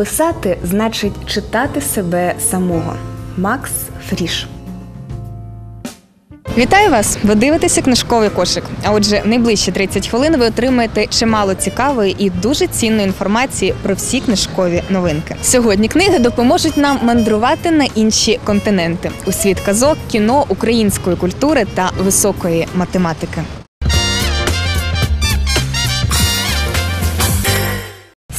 Писати значить читати себе самого. Макс Фріш. Вітаю вас! Ви дивитеся книжковий кошик. А отже, найближчі 30 хвилин ви отримаєте чимало цікавої і дуже цінної інформації про всі книжкові новинки. Сьогодні книги допоможуть нам мандрувати на інші континенти у світ казок, кіно, української культури та високої математики.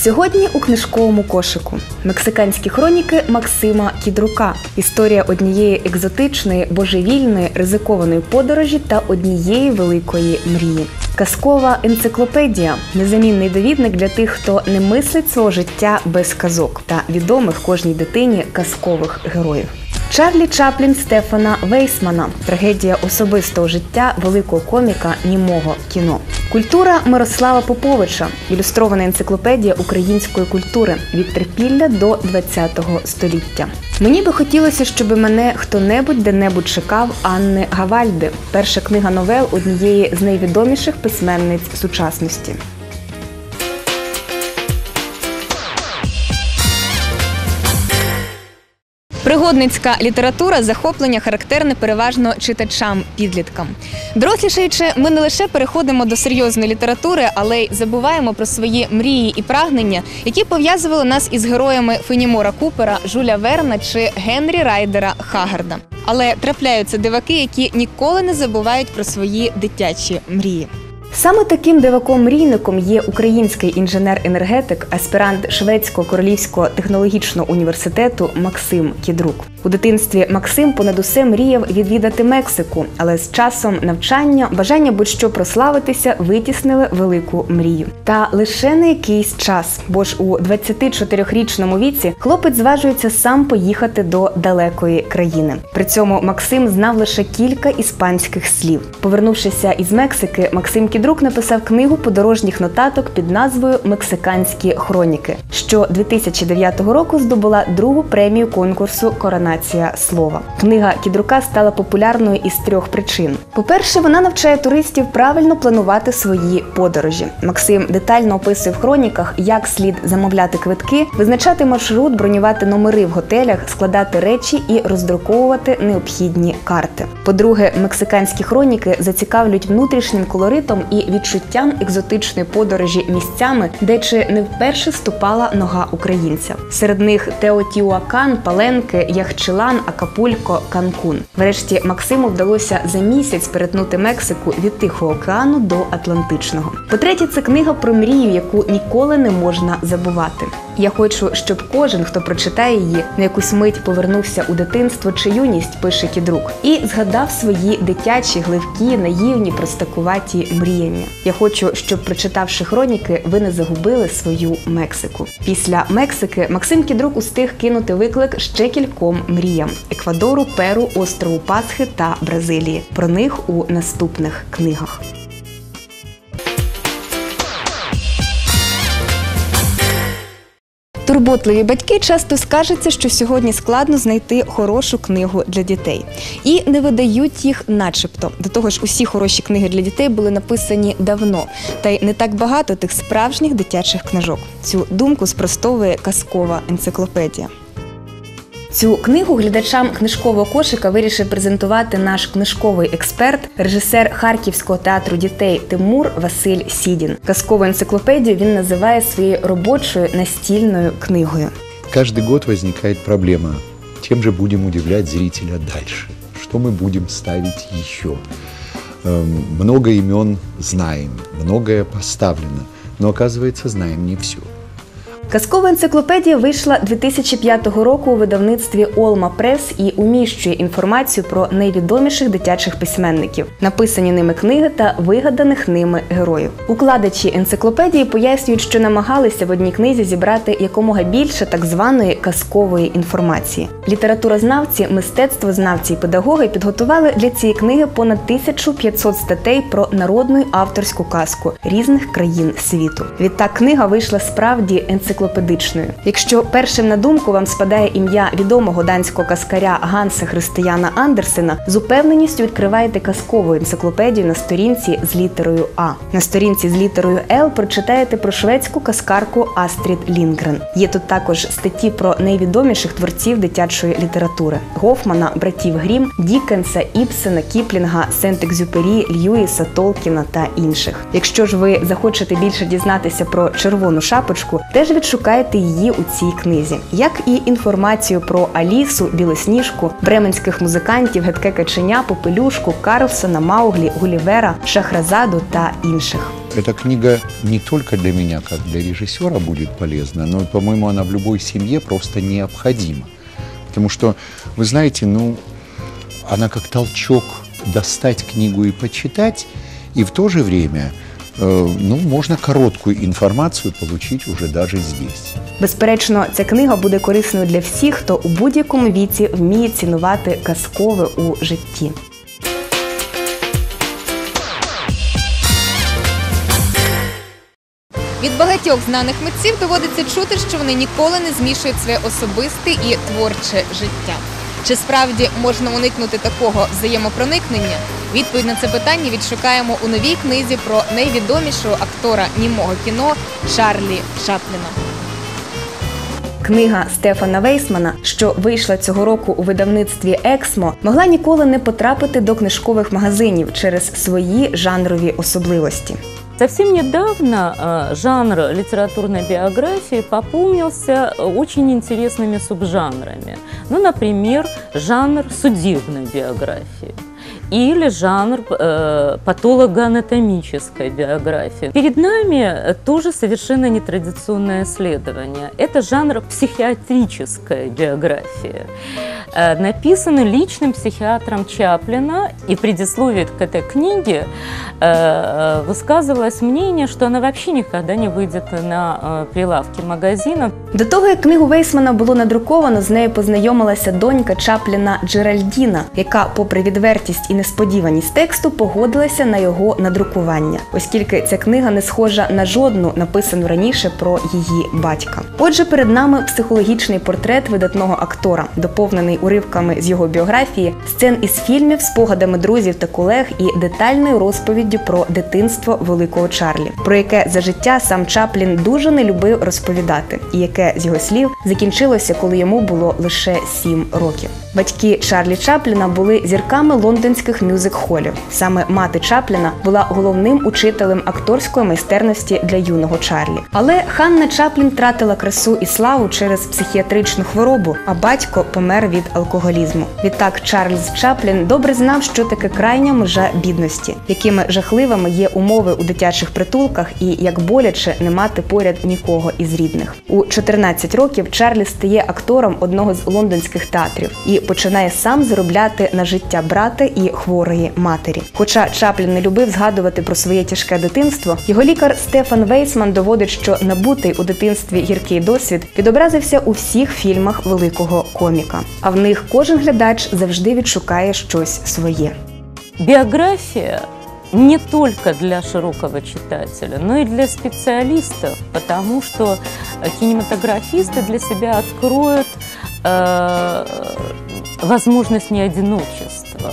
Сьогодні у книжковому кошику мексиканські хроніки Максима Кідрука. Історія однієї екзотичної, божевільної, ризикованої подорожі та однієї великої мрії. Казкова енциклопедія незамінний довідник для тих, хто не мислить свого життя без казок та відомих кожній дитині казкових героїв. Чарлі Чаплін Стефана Вейсмана трагедія особистого життя великого коміка німого кіно. Культура Мирослава Поповича, ілюстрована енциклопедія української культури від трипілля до ХХ століття. Мені би хотілося, щоб мене хто-небудь де-небудь чекав Анни Гавальди, перша книга новел однієї з найвідоміших письменниць сучасності. Пригодницька література захоплення характерне переважно читачам-підліткам. Дорослішаючи, ми не лише переходимо до серйозної літератури, але й забуваємо про свої мрії і прагнення, які пов'язували нас із героями Фенімора Купера, Жуля Верна чи Генрі Райдера Хагарда. Але трапляються диваки, які ніколи не забувають про свої дитячі мрії. Саме таким диваком-мрійником є український інженер-енергетик, аспірант Шведського королівського технологічного університету Максим Кідрук. У дитинстві Максим понад усе мріяв відвідати Мексику, але з часом навчання бажання будь-що прославитися витіснили велику мрію. Та лише на якийсь час, бо ж у 24-річному віці хлопець зважується сам поїхати до далекої країни. При цьому Максим знав лише кілька іспанських слів. Повернувшися із Мексики, Максим Кідрук написав книгу подорожніх нотаток під назвою Мексиканські хроніки, що 2009 року здобула другу премію конкурсу Корона нація слова. Книга Кідрука стала популярною із трьох причин: по-перше, вона навчає туристів правильно планувати свої подорожі. Максим детально описує в хроніках, як слід замовляти квитки, визначати маршрут, бронювати номери в готелях, складати речі і роздруковувати необхідні карти. По-друге, мексиканські хроніки зацікавлюють внутрішнім колоритом і відчуттям екзотичної подорожі місцями, де чи не вперше ступала нога українця. Серед них Теотіуакан, Паленки, Яхче. Чилан, Акапулько, Канкун. Врешті Максиму вдалося за місяць перетнути Мексику від Тихого океану до Атлантичного. По-третє, це книга про мрію, яку ніколи не можна забувати. Я хочу, щоб кожен, хто прочитає її, на якусь мить повернувся у дитинство чи юність, пише кідрук, і згадав свої дитячі, гливкі, наївні, простакуваті мріяння. Я хочу, щоб прочитавши хроніки, ви не загубили свою Мексику. Після Мексики Максим Кідрук устиг кинути виклик ще кільком мріям: Еквадору, Перу, острову Пасхи та Бразилії. Про них у наступних книгах. Турботливі батьки часто скаржаться, що сьогодні складно знайти хорошу книгу для дітей і не видають їх, начебто. До того ж, усі хороші книги для дітей були написані давно, та й не так багато тих справжніх дитячих книжок. Цю думку спростовує казкова енциклопедія. Цю книгу глядачам книжкового кошика вирішив презентувати наш книжковий експерт, режисер Харківського театру дітей Тимур Василь Сідін. Казкову енциклопедію він називає своєю робочою настільною книгою. Каждый год возникает проблема. Чем же будем удивлять зрителя дальше? Что мы будем ставить еще? Эм, Много имен знаем, многое поставлено, но оказывается знаем не все. Казкова енциклопедія вийшла 2005 року у видавництві Олма Прес і уміщує інформацію про найвідоміших дитячих письменників, написані ними книги та вигаданих ними героїв. Укладачі енциклопедії пояснюють, що намагалися в одній книзі зібрати якомога більше так званої казкової інформації. Літературознавці, мистецтвознавці і педагоги підготували для цієї книги понад 1500 статей про народну авторську казку різних країн світу. Відтак книга вийшла справді енциклопедією енциклопедичною. Якщо першим на думку вам спадає ім'я відомого данського каскаря Ганса Християна Андерсена, з упевненістю відкриваєте казкову енциклопедію на сторінці з літерою А. На сторінці з літерою Л прочитаєте про шведську каскарку Астрід Лінгрен. Є тут також статті про найвідоміших творців дитячої літератури: Гофмана, братів Грім, Дікенса, Іпсена, Кіплінга, Сент-Екзюпері, Льюіса, Толкіна та інших. Якщо ж ви захочете більше дізнатися про червону шапочку, теж відшукаєте її у цій книзі, як і інформацію про Алісу, Білосніжку, бременських музикантів, гетке каченя, попелюшку, Карлсона, Мауглі, Гулівера, Шахразаду та інших. Эта книга не только для меня, как для режиссера будет полезна, но, по-моему, она в любой семье просто необходима. Потому что, вы знаете, ну, она как толчок достать книгу и почитать, и в то же время, э, ну, можно короткую информацию получить уже даже здесь. Безперечно, ця книга буде корисною для всіх, хто у будь-якому віці вміє цінувати казкове у житті. Від багатьох знаних митців доводиться чути, що вони ніколи не змішують своє особисте і творче життя. Чи справді можна уникнути такого взаємопроникнення? Відповідь на це питання відшукаємо у новій книзі про найвідомішого актора німого кіно Чарлі Чапліна. Книга Стефана Вейсмана, що вийшла цього року у видавництві Ексмо, могла ніколи не потрапити до книжкових магазинів через свої жанрові особливості. Совсем недавно э, жанр литературной биографии пополнился э, очень интересными субжанрами. Ну, например, жанр судебной биографии или жанр э, патологоанатомической биографии. Перед нами э, тоже совершенно нетрадиционное исследование. Это жанр психиатрической биографии, э, написанный личным психиатром Чаплина. И в предисловии к этой книге э, высказывалось мнение, что она вообще никогда не выйдет на э, прилавки магазинов. До того, як книгу Вейсмана було надруковано, з нею познайомилася донька Чапліна Джеральдіна, яка, попри відвертість і несподіваність тексту, погодилася на його надрукування, оскільки ця книга не схожа на жодну написану раніше про її батька. Отже, перед нами психологічний портрет видатного актора, доповнений уривками з його біографії, сцен із фільмів, спогадами друзів та колег і детальною розповіддю про дитинство великого Чарлі, про яке за життя сам Чаплін дуже не любив розповідати, і яке з його слів закінчилося, коли йому було лише сім років. Батьки Чарлі Чапліна були зірками лондонських мюзик-холів. Саме мати Чапліна була головним учителем акторської майстерності для юного Чарлі. Але Ханна Чаплін втратила красу і славу через психіатричну хворобу, а батько помер від алкоголізму. Відтак Чарльз Чаплін добре знав, що таке крайня межа бідності, якими жахливими є умови у дитячих притулках, і як боляче не мати поряд нікого із рідних. У 14 років Чарлі стає актором одного з лондонських театрів і починає сам заробляти на життя брата і хворої матері. Хоча Чаплін не любив згадувати про своє тяжке дитинство, його лікар Стефан Вейсман доводить, що набутий у дитинстві гіркий досвід відобразився у всіх фільмах великого коміка. А в них кожен глядач завжди відшукає щось своє. Биография не только для широкого читателя, но и для специалистов, потому что э, кинематографисты для себя откроют э, возможность неодиночества.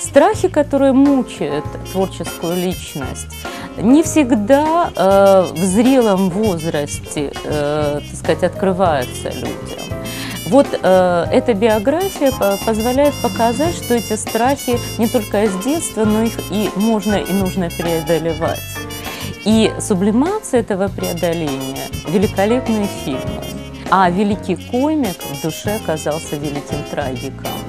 Страхи, которые мучают творческую личность, не всегда э, в зрелом возрасте, э, так сказать, открываются людям. Вот э, эта биография по- позволяет показать, что эти страхи не только с детства, но их и можно и нужно преодолевать. И сублимация этого преодоления – великолепные фильмы. А великий комик в душе оказался великим трагиком.